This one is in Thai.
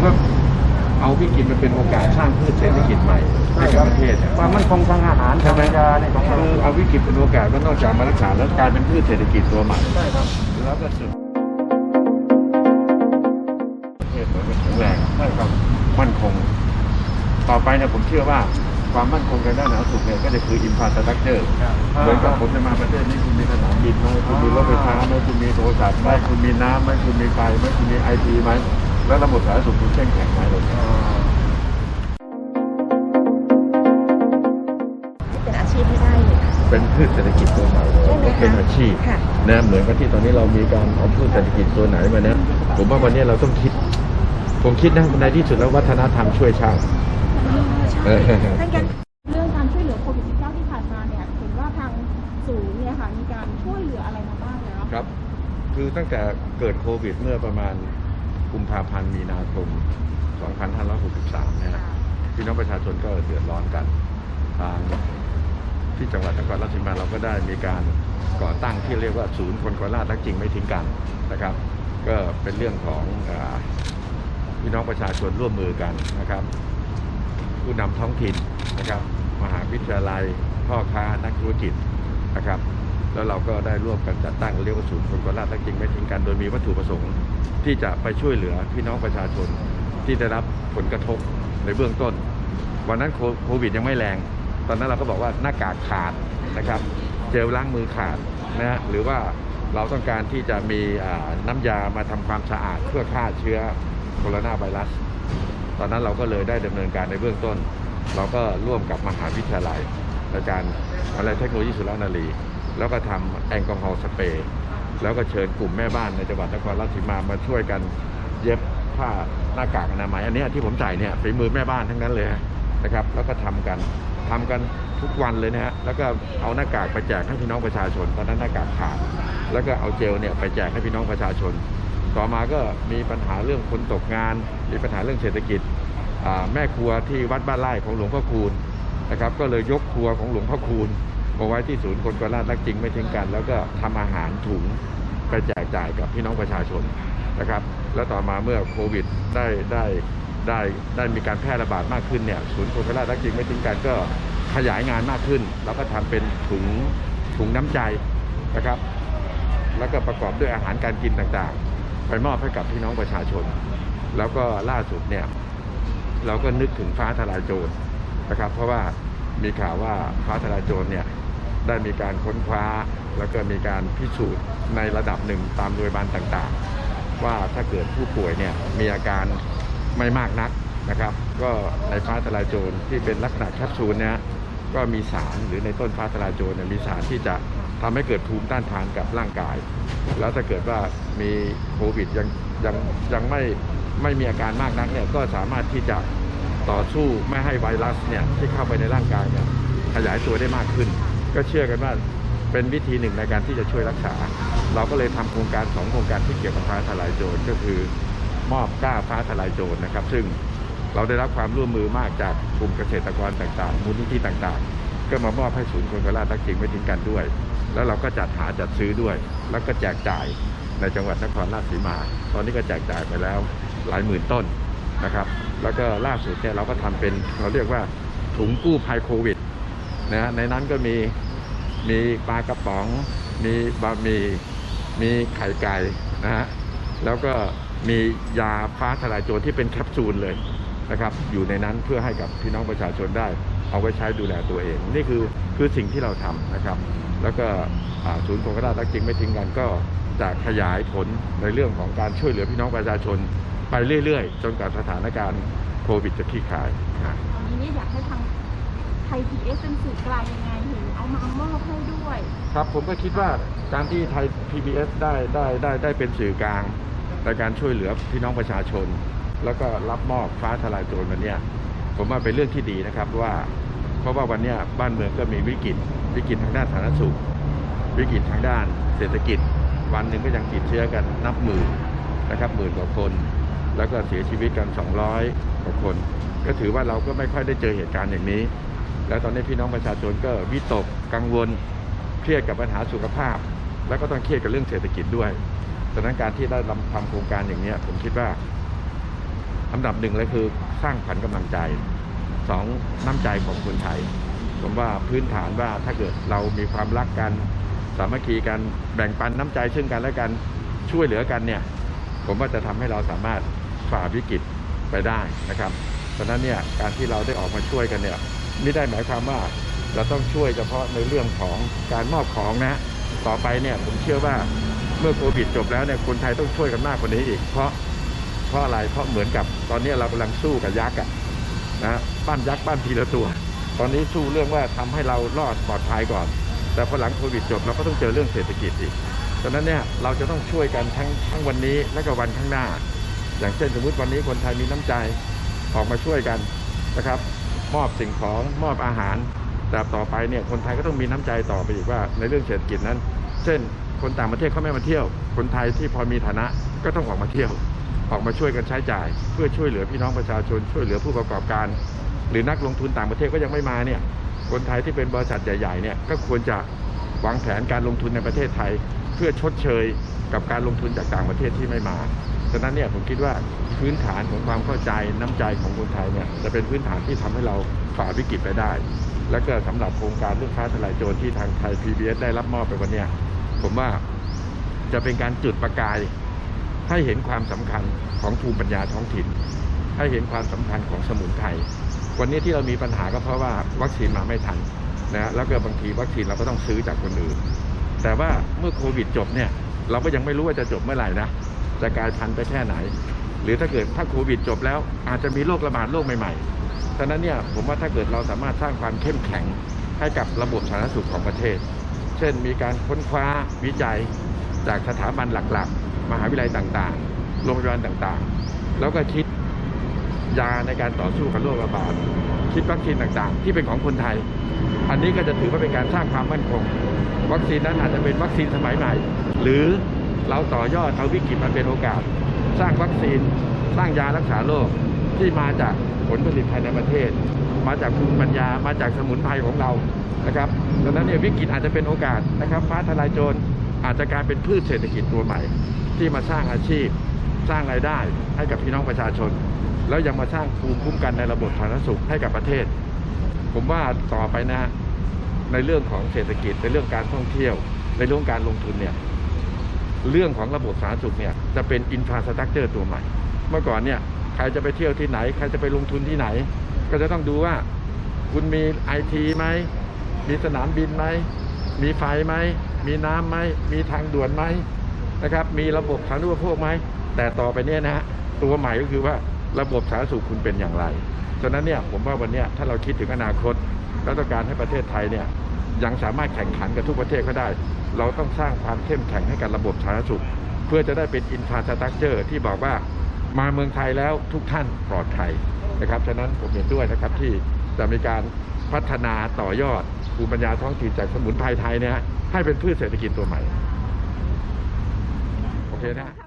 อว่าเอาวิกฤตมาเป็นโอกาสสร้างพืชเศรษฐกิจใหม่ให้กับประเทศเนี่ยความมั่นคงทางอาหารใช่ไหมทางยาเนี่ยของเราคือเอาวิกฤตเป็นโอกาสก็นอกจากมารักษาแล้วกลายเป็นพืชเศรษฐกิจตัวใหม่ใช่ครับแล้วก็สุดประเทศมันก็แข็งแรงใช่ครับมั่นคง ต่อไปเนี่ยผมเชื่อว่าความมั่นคงทางด้านสาธารณสุขเนี่ยก็จะคืออินฟราสตรักเจอร์เหมือนกับผมจะมาประเทศนี้คุณมีสนามบินไหมคุณมีรถไฟฟ้าไหมคุณมีโทรศัพท์ไหมคุณมีน้ำไหมคุณมีไฟไหมคุณมีไอทีไหม แล้วระบบสาธารณสุขคุณเข้มแข็งไหมเลยเป็นอาชีพให้ได้เลยค่ะ เป็นพืชเศรษฐกิจตัวใหม่เลยใช่ไหมคะเป็นอาชีพค่ะ นะเหมือนกับที่ตอนนี้เรามีการเอาพืชเศรษฐกิจตัวไหนมานะผมว่าวันนี้เราต้องคิด ผมคิดนะในที่สุดแล้ววัฒนธรรมช่วยชาติ เออท่านกันเรื่องการช่วยเหลือโควิด -19 ที่ผ่านมาเนี่ยเห็นว่าทางศูนย์เนี่ยค่ะมีการช่วยเหลืออะไรมาบ้างแล้ว ครับ คือตั้งแต่เกิดโควิดเมื่อประมาณ กุมภาพันธ์มีนาคม 2563 เนี่ยนะพี่น้องประชาชนก็เดือดร้อนกัน ทางที่จังหวัดนครราชสีมาเราก็ได้มีการก่อตั้งที่เรียกว่าศูนย์คนโคราชรักจริงไม่ทิ้งกันนะครับ ก็เป็นเรื่องของอาพี่น้องประชาชนร่วมมือกันนะครับ ผู้นำท้องถิ่นนะครับ มหาวิทยาลัยพ่อค้านักธุรกิจนะครับ แล้วเราก็ได้ร่วมกันจัดตั้งเรียกว่าศูนย์คนโคราชรักจริงไม่ทิ้งกัน โดยมีวัตถุประสงค์ที่จะไปช่วยเหลือพี่น้องประชาชนที่ได้รับผลกระทบในเบื้องต้น วันนั้นโควิดยังไม่แรง ตอนนั้นเราก็บอกว่าหน้ากากขาดนะครับ เจลล้างมือขาดนะฮะหรือว่าเราต้องการที่จะมีน้ำยามาทำความสะอาดเพื่อฆ่าเชื้อโคโรนาไวรัส ตอนนั้นเราก็เลยได้ดำเนินการในเบื้องต้น เราก็ร่วมกับมหาวิทยาลัยในการอะไรเทคโนโลยีสุรานารี แล้วก็ทำแอลกอฮอล์สเปรย์แล้วก็เชิญกลุ่มแม่บ้านในจังหวัดนครราชสีมามาช่วยกันเย็บผ้าหน้ากากอนามัยอันนี้ที่ผมใส่เนี่ยฝีมือแม่บ้านทั้งนั้นเลยนะครับ แล้วก็ทำกันทำกันทุกวันเลยนะฮะแล้วก็เอาหน้ากากไปแจกให้พี่น้องประชาชนตอนนั้นหน้ากากขาดแล้วก็เอาเจลเนี่ยไปแจกให้พี่น้องประชาชน ต่อมาก็มีปัญหาเรื่องคนตกงาน มีปัญหาเรื่องเศรษฐกิจแม่ครัวที่วัดบ้านไร่ของหลวงพ่อคูณนะครับ ก็เลยยกครัวของหลวงพ่อคูณ มาไว้ที่ศูนย์คนโคราชรักจริงไม่ทิ้งกัน แล้วก็ทำอาหารถุงไปแจกจ่ายกับพี่น้องประชาชนนะครับ แล้วต่อมาเมื่อโควิดได้ได้ได้ได้มีการแพร่ระบาดมากขึ้นเนี่ยศูนย์คนโคราชรักจริงไม่ทิ้งกันก็ขยายงานมากขึ้น แล้วก็ทำเป็นถุงถุงน้ำใจนะครับ แล้วก็ประกอบด้วยอาหารการกินต่างๆ ไปมอบให้กับพี่น้องประชาชน แล้วก็ล่าสุดเนี่ยเราก็นึกถึงฟ้าทลายโจรนะครับ เพราะว่ามีข่าวว่าฟ้าทลายโจรเนี่ย ได้มีการค้นคว้า แล้วก็มีการพิสูจน์ในระดับหนึ่งตามโดยาบาลต่างๆ ว่าถ้าเกิดผู้ป่วยเนี่ยมีอาการไม่มากนักนะครับ ก็ในฟ้าทลายโจรที่เป็นลักษณะแคปซูลเนี่ยก็มีสารหรือในต้นฟ้าทลายโจรเนี่ยมีสารที่จะทำให้เกิดภูมิต้านทานกับร่างกาย แล้วถ้าเกิดว่ามีโควิดยังยังยังไม่ไม่มีอาการมากนักเนี่ยก็สามารถที่จะต่อสู้ไม่ให้ไวรัสเนี่ยที่เข้าไปในร่างกายเนี่ยขยายตัวได้มากขึ้น ก็เชื่อกันว่าเป็นวิธีหนึ่งในการที่จะช่วยรักษา เราก็เลยทำโครงการสองโครงการที่เกี่ยวกับฟ้าทลายโจรก็คือมอบกล้าฟ้าทลายโจรนะครับ ซึ่งเราได้รับความร่วมมือมากจากกลุ่มเกษตรกรต่างๆ มูลนิธิต่างๆ ก็มามอบให้ศูนย์คนโคราชรักจริงไม่ทิ้งกันด้วย แล้วเราก็จัดหาจัดซื้อด้วย แล้วก็แจกจ่ายในจังหวัดนครราชสีมา ตอนนี้ก็แจกจ่ายไปแล้วหลายหมื่นต้นนะครับ แล้วก็ล่าสุดเนี่ยเราก็ทำเป็นเราเรียกว่าถุงกู้ภัยโควิด นะในนั้นก็มีมีปลากระป๋อง มีบะหมี่มีไข่ไก่นะฮะแล้วก็มียาฟ้าทลายโจรที่เป็นแคปซูลเลยนะครับอยู่ในนั้นเพื่อให้กับพี่น้องประชาชนได้ เอาไว้ใช้ดูแลตัวเอง นี่คือคือสิ่งที่เราทำนะครับ แล้วก็ศูนย์โครงการรักจริงไม่ทิ้งกันก็จะขยายผลในเรื่องของการช่วยเหลือพี่น้องประชาชนไปเรื่อย ๆ จนกว่าสถานการณ์โควิดจะคลี่คลายนะตอนนี้อยากให้ทาง ทยพีเอสเป็นสื่อกลางยังไงเห็นเอามามอบให้ด้วย ครับผมก็คิดว่าการที่ไทย PBS ได้ได้ได้ได้เป็นสื่อกลางในการช่วยเหลือพี่น้องประชาชน แล้วก็รับมอบฟ้าทลายโจรวันเนี้ยผมว่าเป็นเรื่องที่ดีนะครับว่าเพราะว่าวันเนี้ยบ้านเมืองก็มีวิกฤต วิกฤตทางด้านสาธารณสุข วิกฤตทางด้านเศรษฐกิจ วันหนึ่งก็ยังติดเชื้อกันนับหมื่นนะครับหมื่นกว่าคน แล้วก็เสียชีวิตกัน 200กว่าคน ก็ถือว่าเราก็ไม่ค่อยได้เจอเหตุการณ์อย่างนี้ แล้วตอนนี้พี่น้องประชาชนก็วิตกกังวลเครียดกับปัญหาสุขภาพ แล้วก็ต้องเครียดกับเรื่องเศรษฐกิจด้วยดังนั้นการที่ได้ทำโครงการอย่างนี้ผมคิดว่าอันดับหนึ่งเลยคือสร้างขวัญกำลังใจสองน้ำใจของคนไทย ผมว่าพื้นฐานว่าถ้าเกิดเรามีความรักกัน สามัคคีกันแบ่งปันน้ำใจซึ่งกันและกันช่วยเหลือกันเนี่ยผมว่าจะทำให้เราสามารถฝ่าวิกฤตไปได้นะครับเพราะนั้นเนี่ยการที่เราได้ออกมาช่วยกันเนี่ย ไม่ได้หมายความว่าเราต้องช่วยเฉพาะในเรื่องของการมอบของนะ ต่อไปเนี่ยผมเชื่อว่าเมื่อโควิดจบแล้วเนี่ยคนไทยต้องช่วยกันมากกว่านี้อีก เพราะเพราะอะไรเพราะเหมือนกับตอนนี้เรากำลังสู้กับยักษ์อะนะปั้นยักษ์ปั้นทีละตัว ตอนนี้สู้เรื่องว่าทำให้เรารอดปลอดภัยก่อน แต่พอหลังโควิดจบเราก็ต้องเจอเรื่องเศรษฐกิจอีกฉะนั้นเนี่ยเราจะต้องช่วยกันทั้งทั้งวันนี้และก็วันข้างหน้า อย่างเช่นสมมติวันนี้คนไทยมีน้ำใจออกมาช่วยกันนะครับ มอบสิ่งของมอบอาหารแต่ต่อไปเนี่ยคนไทยก็ต้องมีน้ำใจต่อไปอีกว่าในเรื่องเศรษฐกิจนั้น เช่น คนต่างประเทศเขาไม่มาเที่ยว คนไทยที่พอมีฐานะก็ต้องออกมาเที่ยว ออกมาช่วยกันใช้จ่าย เพื่อช่วยเหลือพี่น้องประชาชนช่วยเหลือผู้ประกอบการ หรือนักลงทุนต่างประเทศก็ยังไม่มาเนี่ยคนไทยที่เป็นบริษัทใหญ่ๆเนี่ยก็ควรจะวางแผนการลงทุนในประเทศไทย เพื่อชดเชยกับการลงทุนจากต่างประเทศที่ไม่มา ฉะนั้นเนี่ยผมคิดว่าพื้นฐานของความเข้าใจน้ำใจของคนไทยเนี่ยจะเป็นพื้นฐานที่ทำให้เราฝ่าวิกฤตไปได้ และก็สำหรับโครงการเรื่องฟ้าทลายโจรที่ทางไทย PBS ได้รับมอบไปวันนี้ผมว่าจะเป็นการจุดประกาย ให้เห็นความสำคัญของภูมิปัญญาท้องถิ่น ให้เห็นความสำคัญของสมุนไพรวันนี้ที่เรามีปัญหาก็เพราะว่าวัคซีนมาไม่ทันนะแล้วก็บางทีวัคซีนเราก็ต้องซื้อจากคนอื่น แต่ว่าเมื่อโควิดจบเนี่ยเราก็ยังไม่รู้ว่าจะจบเมื่อไหร่นะ จะกลายพันธุ์ไปแค่ไหน หรือถ้าเกิดถ้าโควิดจบแล้ว อาจจะมีโรคระบาดโรคใหม่ๆฉะนั้นเนี่ยผมว่าถ้าเกิดเราสามารถสร้างความเข้มแข็งให้กับระบบสาธารณสุขของประเทศ เช่น มีการค้นคว้าวิจัยจากสถาบันหลักๆ มหาวิทยาลัยต่างๆ โรงพยาบาลต่างๆ แล้วก็คิดยาในการต่อสู้กับโรคระบาด คิดวัคซีนต่างๆ ที่เป็นของคนไทย อันนี้ก็จะถือว่าเป็นการสร้างความมั่นคง วัคซีนนั้นอาจจะเป็นวัคซีนสมัยใหม่ หรือ เราต่อยอดเอาวิกฤตมาเป็นโอกาส สร้างวัคซีน สร้างยารักษาโรคที่มาจากผลผลิตภายในประเทศ มาจากภูมิปัญญามาจากสมุนไพรของเรานะครับดังนั้นเนี่ยวิกฤตอาจจะเป็นโอกาสนะครับฟ้าทลายโจรอาจจะกลายเป็นพืชเศรษฐกิจตัวใหม่ ที่มาสร้างอาชีพ สร้างรายได้ให้กับพี่น้องประชาชน แล้วยังมาสร้างภูมิคุ้มกันในระบบสาธารณสุขให้กับประเทศ ผมว่าต่อไปนะในเรื่องของเศรษฐกิจในเรื่องการท่องเที่ยว ในเรื่องการลงทุนเนี่ย เรื่องของระบบสาธารณสุขเนี่ยจะเป็นอินฟราสตรักเจอร์ตัวใหม่ เมื่อก่อนเนี่ยใครจะไปเที่ยวที่ไหน ใครจะไปลงทุนที่ไหน ก็จะต้องดูว่าคุณมีไอทีไหม มีสนามบินไหม มีไฟไหม มีน้ำไหม มีทางด่วนไหมนะครับ มีระบบสาธารณูปโภคไหม แต่ต่อไปเนี่ยนะฮะตัวใหม่ก็คือว่าระบบสาธารณสุขคุณเป็นอย่างไร ฉะนั้นเนี่ยผมว่าวันเนี้ยถ้าเราคิดถึงอนาคตแล้วต้องการให้ประเทศไทยเนี่ย ยังสามารถแข่งขันกับทุกประเทศเขาได้ เราต้องสร้างความเข้มแข็งให้กับระบบสาธารณสุข เพื่อจะได้เป็นอินฟราสตรักเจอร์ที่บอกว่ามาเมืองไทยแล้วทุกท่านปลอดภัยนะครับฉะนั้นผมเห็นด้วยนะครับที่จะมีการพัฒนาต่อยอดภูมิปัญญาท้องถิ่นจากสมุนไพรไทยเนี่ยให้เป็นพืชเศรษฐกิจตัวใหม่โอเคนะ